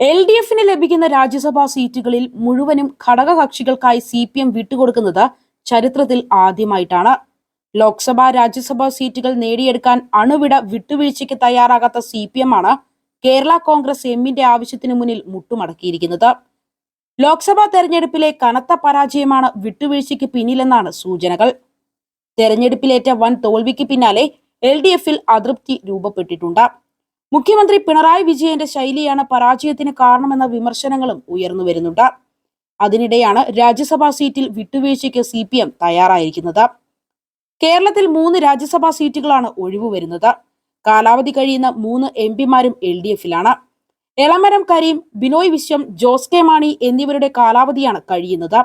L D എഫിന് ലഭിക്കുന്ന രാജ്യസഭാ സീറ്റുകളിൽ മുഴുവനും ഘടകകക്ഷികൾക്കായി സി പി എം വിട്ടുകൊടുക്കുന്നത് ചരിത്രത്തിൽ ആദ്യമായിട്ടാണ്. ലോക്സഭാ രാജ്യസഭാ സീറ്റുകൾ നേടിയെടുക്കാൻ അണുവിട വിട്ടുവീഴ്ചയ്ക്ക് തയ്യാറാകാത്ത സി പി എം ആണ് കേരള കോൺഗ്രസ് എമ്മിന്റെ ആവശ്യത്തിന് മുന്നിൽ മുട്ടുമടക്കിയിരിക്കുന്നത്. ലോക്സഭാ തെരഞ്ഞെടുപ്പിലെ കനത്ത പരാജയമാണ് വിട്ടുവീഴ്ചയ്ക്ക് പിന്നിലെന്നാണ് സൂചനകൾ. തെരഞ്ഞെടുപ്പിലേറ്റ വൻ തോൽവിക്ക് പിന്നാലെ എൽ ഡി എഫിൽ അതൃപ്തി രൂപപ്പെട്ടിട്ടുണ്ട്. മുഖ്യമന്ത്രി പിണറായി വിജയന്റെ ശൈലിയാണ് പരാജയത്തിന് കാരണമെന്ന വിമർശനങ്ങളും ഉയർന്നു വരുന്നുണ്ട്. അതിനിടെയാണ് രാജ്യസഭാ സീറ്റിൽ വിട്ടുവീഴ്ചയ്ക്ക് സി പി എം തയ്യാറായിരിക്കുന്നത്. കേരളത്തിൽ മൂന്ന് രാജ്യസഭാ സീറ്റുകളാണ് ഒഴിവു വരുന്നത്. കാലാവധി കഴിയുന്ന മൂന്ന് എം പിമാരും എൽ ഡി എഫിലാണ്. എളമരം കരീം ബിനോയ് വിശ്വം ജോസ് കെ മാണി എന്നിവരുടെ കാലാവധിയാണ് കഴിയുന്നത്.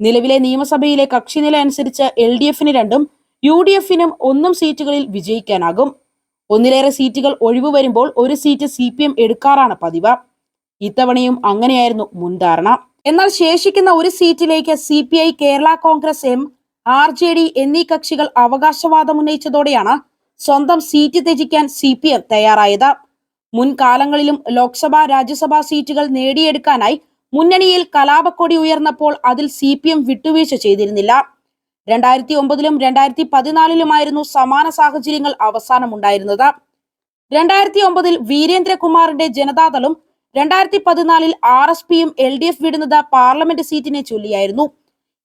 നിലവിലെ നിയമസഭയിലെ കക്ഷിനില അനുസരിച്ച് എൽ ഡി എഫിന് രണ്ടും യു ഡി എഫിനും ഒന്നും സീറ്റുകളിൽ വിജയിക്കാനാകും. ഒന്നിലേറെ സീറ്റുകൾ ഒഴിവു വരുമ്പോൾ ഒരു സീറ്റ് സി പി എം എടുക്കാറാണ് പതിവ്. ഇത്തവണയും അങ്ങനെയായിരുന്നു മുൻധാരണ. എന്നാൽ ശേഷിക്കുന്ന ഒരു സീറ്റിലേക്ക് C P I Kerala Congress M R J D എന്നീ കക്ഷികൾ അവകാശവാദം ഉന്നയിച്ചതോടെയാണ് സ്വന്തം സീറ്റ് ത്യജിക്കാൻ സി പി എം തയ്യാറായത്. മുൻകാലങ്ങളിലും ലോക്സഭാ രാജ്യസഭാ സീറ്റുകൾ നേടിയെടുക്കാനായി മുന്നണിയിൽ കലാപക്കൊടി ഉയർന്നപ്പോൾ അതിൽ സി പി എം വിട്ടുവീഴ്ച ചെയ്തിരുന്നില്ല. രണ്ടായിരത്തി ഒമ്പതിലും രണ്ടായിരത്തി പതിനാലിലുമായിരുന്നു സമാന സാഹചര്യങ്ങൾ അവസാനമുണ്ടായിരുന്നത്. രണ്ടായിരത്തി ഒമ്പതിൽ വീരേന്ദ്രകുമാറിന്റെ ജനതാദളും രണ്ടായിരത്തി പതിനാലിൽ ആർ എസ് പിയും എൽ ഡി എഫ് വിടുന്നത് പാർലമെന്റ് സീറ്റിനെ ചൊല്ലിയായിരുന്നു.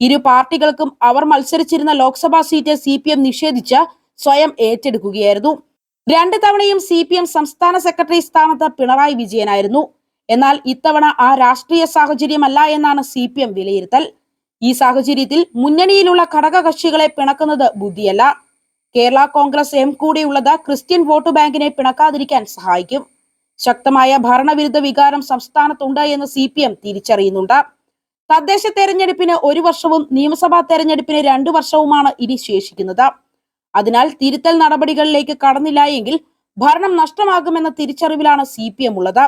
ഇരു പാർട്ടികൾക്കും അവർ മത്സരിച്ചിരുന്ന Lok Sabha seat C P M നിഷേധിച്ച് സ്വയം ഏറ്റെടുക്കുകയായിരുന്നു. രണ്ട് തവണയും സി പി എം സംസ്ഥാന സെക്രട്ടറി സ്ഥാനത്ത് പിണറായി വിജയനായിരുന്നു. എന്നാൽ ഇത്തവണ ആ രാഷ്ട്രീയ സാഹചര്യമല്ല എന്നാണ് സി പി എം വിലയിരുത്തൽ. ഈ സാഹചര്യത്തിൽ മുന്നണിയിലുള്ള ഘടകകക്ഷികളെ പിണക്കുന്നത് ബുദ്ധിയല്ല. കേരള കോൺഗ്രസ് എം കൂടെയുള്ളത് ക്രിസ്ത്യൻ വോട്ട് ബാങ്കിനെ പിണക്കാതിരിക്കാൻ സഹായിക്കും. ശക്തമായ ഭരണവിരുദ്ധ വികാരം സംസ്ഥാനത്തുണ്ട് എന്ന് സി പി എം തിരിച്ചറിയുന്നുണ്ട്. തദ്ദേശ തെരഞ്ഞെടുപ്പിന് ഒരു വർഷവും നിയമസഭാ തെരഞ്ഞെടുപ്പിന് രണ്ടു വർഷവുമാണ് ഇനി ശേഷിക്കുന്നത്. അതിനാൽ തിരുത്തൽ നടപടികളിലേക്ക് കടന്നില്ല എങ്കിൽ ഭരണം നഷ്ടമാകുമെന്ന തിരിച്ചറിവിലാണ് സി പി എം ഉള്ളത്.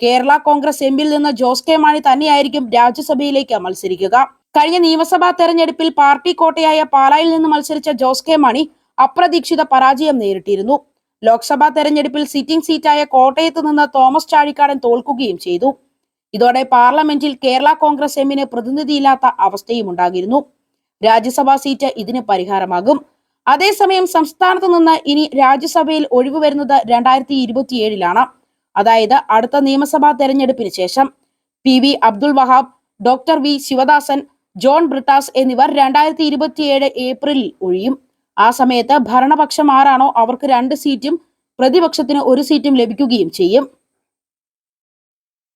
കേരള കോൺഗ്രസ് എമ്മിൽ നിന്ന് ജോസ് കെ മാണി തന്നെയായിരിക്കും രാജ്യസഭയിലേക്ക് മത്സരിക്കുക. കഴിഞ്ഞ നിയമസഭാ തെരഞ്ഞെടുപ്പിൽ പാർട്ടി കോട്ടയായ പാലായിൽ നിന്ന് മത്സരിച്ച ജോസ് കെ മാണി അപ്രതീക്ഷിത പരാജയം നേരിട്ടിരുന്നു. ലോക്സഭാ തെരഞ്ഞെടുപ്പിൽ സിറ്റിംഗ് സീറ്റായ കോട്ടയത്ത് നിന്ന് തോമസ് ചാഴിക്കാടൻ തോൽക്കുകയും ചെയ്തു. ഇതോടെ പാർലമെന്റിൽ കേരള കോൺഗ്രസ് എമ്മിന് പ്രതിനിധിയില്ലാത്ത അവസ്ഥയും ഉണ്ടാകിരുന്നു രാജ്യസഭാ സീറ്റ് ഇതിന് പരിഹാരമാകും. അതേസമയം സംസ്ഥാനത്ത് നിന്ന് ഇനി രാജ്യസഭയിൽ ഒഴിവ് വരുന്നത് രണ്ടായിരത്തി ഇരുപത്തിയേഴിലാണ് അതായത് അടുത്ത നിയമസഭാ തെരഞ്ഞെടുപ്പിന് ശേഷം. P V Abdul Wahab doctor V Sivadasan John Brittas എന്നിവർ രണ്ടായിരത്തി ഇരുപത്തിയേഴ് ഏപ്രിലിൽ ഒഴിയും. ആ സമയത്ത് ഭരണപക്ഷം ആരാണോ അവർക്ക് രണ്ട് സീറ്റും പ്രതിപക്ഷത്തിന് ഒരു സീറ്റും ലഭിക്കുകയും ചെയ്യും.